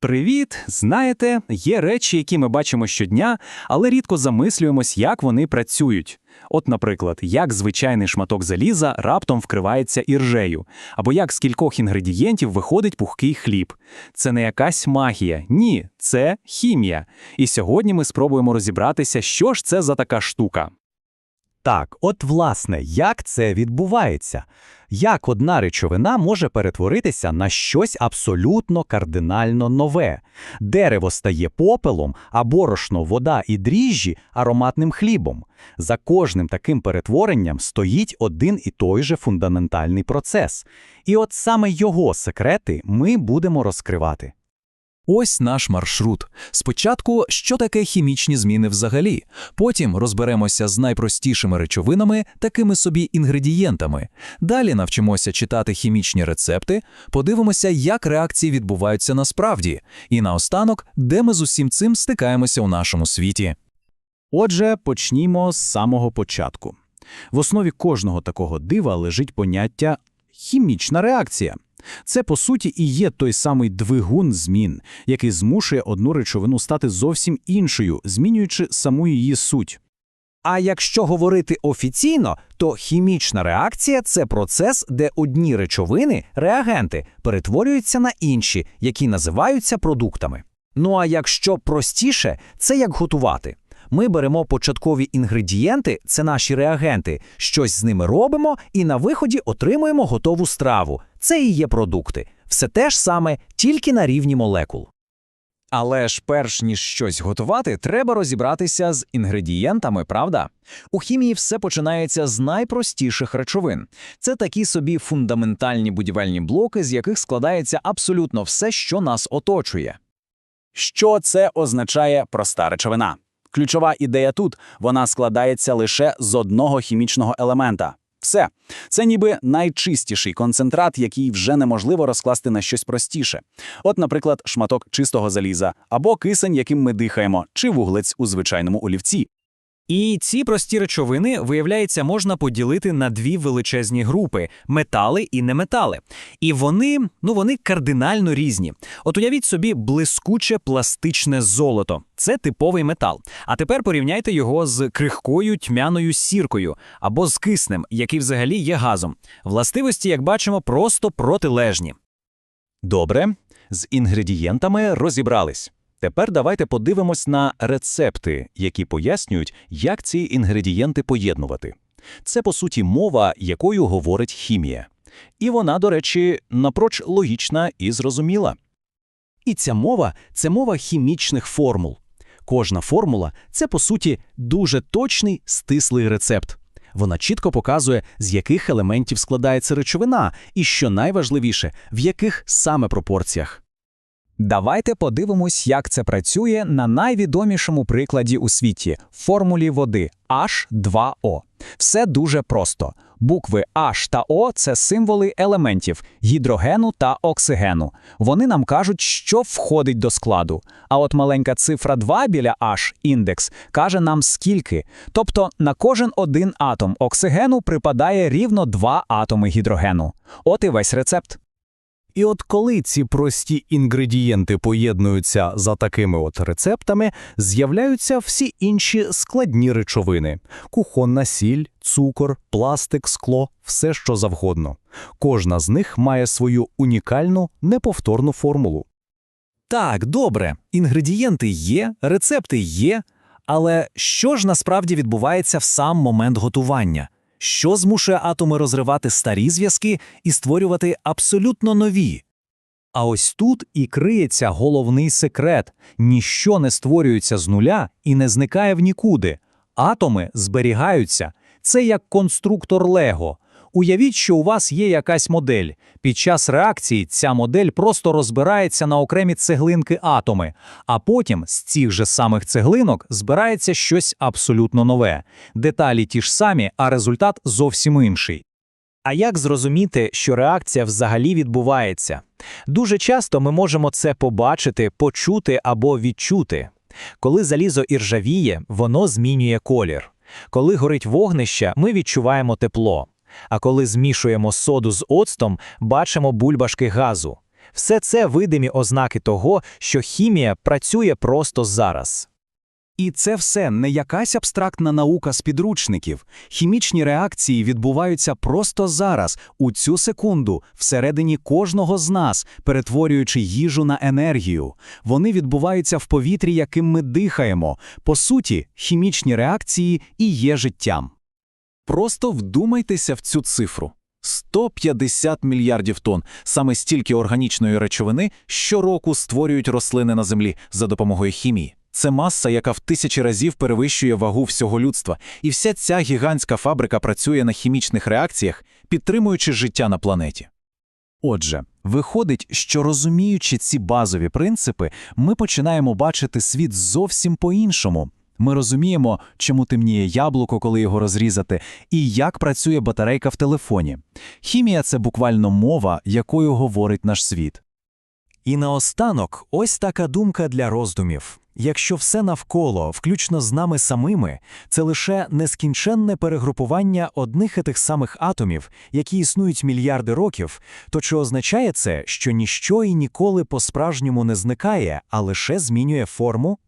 Привіт! Знаєте, є речі, які ми бачимо щодня, але рідко замислюємось, як вони працюють. От, наприклад, як звичайний шматок заліза раптом вкривається іржею, або як з кількох інгредієнтів виходить пухкий хліб. Це не якась магія, ні, це хімія. І сьогодні ми спробуємо розібратися, що ж це за така штука. Так, от власне, як це відбувається? Як одна речовина може перетворитися на щось абсолютно кардинально нове? Дерево стає попелом, а борошно, вода і дріжджі ароматним хлібом. За кожним таким перетворенням стоїть один і той же фундаментальний процес. І от саме його секрети ми будемо розкривати. Ось наш маршрут. Спочатку, що таке хімічні зміни взагалі. Потім розберемося з найпростішими речовинами, такими собі інгредієнтами. Далі навчимося читати хімічні рецепти, подивимося, як реакції відбуваються насправді. І наостанок, де ми з усім цим стикаємося у нашому світі. Отже, почнімо з самого початку. В основі кожного такого дива лежить поняття хімічна реакція. Це, по суті, і є той самий двигун змін, який змушує одну речовину стати зовсім іншою, змінюючи саму її суть. А якщо говорити офіційно, то хімічна реакція це процес, де одні речовини, реагенти, перетворюються на інші, які називаються продуктами. Ну а якщо простіше, це як готувати. Ми беремо початкові інгредієнти, це наші реагенти, щось з ними робимо і на виході отримуємо готову страву. Це і є продукти. Все те ж саме, тільки на рівні молекул. Але ж перш ніж щось готувати, треба розібратися з інгредієнтами, правда? У хімії все починається з найпростіших речовин. Це такі собі фундаментальні будівельні блоки, з яких складається абсолютно все, що нас оточує. Що це означає проста речовина? Ключова ідея тут вона складається лише з одного хімічного елемента. Все, це ніби найчистіший концентрат, який вже неможливо розкласти на щось простіше. От, наприклад, шматок чистого заліза, або кисень, яким ми дихаємо, чи вуглець у звичайному олівці. І ці прості речовини, виявляється, можна поділити на дві величезні групи метали і неметали. І вони, ну вони кардинально різні. От уявіть собі блискуче пластичне золото. Це типовий метал. А тепер порівняйте його з крихкою тьмяною сіркою або з киснем, який взагалі є газом. Властивості, як бачимо, просто протилежні. Добре, з інгредієнтами розібрались. Тепер давайте подивимось на рецепти, які пояснюють, як ці інгредієнти поєднувати. Це, по суті, мова, якою говорить хімія. І вона, до речі, напроч логічна і зрозуміла. І ця мова це мова хімічних формул. Кожна формула це, по суті, дуже точний стислий рецепт. Вона чітко показує, з яких елементів складається речовина, і, що найважливіше, в яких саме пропорціях. Давайте подивимось, як це працює на найвідомішому прикладі у світі формулі води H2O. Все дуже просто. Букви H та O – це символи елементів гідрогену та оксигену. Вони нам кажуть, що входить до складу. А от маленька цифра 2 біля H, індекс, каже нам скільки. Тобто на кожен один атом оксигену припадає рівно два атоми гідрогену. От і весь рецепт. І от коли ці прості інгредієнти поєднуються за такими от рецептами, з'являються всі інші складні речовини: кухонна сіль, цукор, пластик, скло, все що завгодно. Кожна з них має свою унікальну, неповторну формулу. Так, добре, інгредієнти є, рецепти є. Але що ж насправді відбувається в сам момент готування? Що змушує атоми розривати старі зв'язки і створювати абсолютно нові? А ось тут і криється головний секрет: ніщо не створюється з нуля і не зникає в нікуди. Атоми зберігаються. Це як конструктор Лего. Уявіть, що у вас є якась модель. Під час реакції ця модель просто розбирається на окремі цеглинки атоми, а потім з цих же самих цеглинок збирається щось абсолютно нове. Деталі ті ж самі, а результат зовсім інший. А як зрозуміти, що реакція взагалі відбувається? Дуже часто ми можемо це побачити, почути або відчути. Коли залізо іржавіє, воно змінює колір. Коли горить вогнище, ми відчуваємо тепло. А коли змішуємо соду з оцтом, бачимо бульбашки газу. Все це видимі ознаки того, що хімія працює просто зараз. І це все не якась абстрактна наука з підручників. Хімічні реакції відбуваються просто зараз, у цю секунду, всередині кожного з нас, перетворюючи їжу на енергію. Вони відбуваються в повітрі, яким ми дихаємо. По суті, хімічні реакції і є життям. Просто вдумайтеся в цю цифру. 150 мільярдів тонн. Саме стільки органічної речовини щороку створюють рослини на землі за допомогою хімії. Це маса, яка в тисячі разів перевищує вагу всього людства, і вся ця гігантська фабрика працює на хімічних реакціях, підтримуючи життя на планеті. Отже, виходить, що розуміючи ці базові принципи, ми починаємо бачити світ зовсім по-іншому. Ми розуміємо, чому темніє яблуко, коли його розрізати, і як працює батарейка в телефоні. Хімія це буквально мова, якою говорить наш світ. І наостанок, ось така думка для роздумів. Якщо все навколо, включно з нами самими, це лише нескінченне перегрупування одних і тих самих атомів, які існують мільярди років, то чи означає це, що ніщо і ніколи по-справжньому не зникає, а лише змінює форму?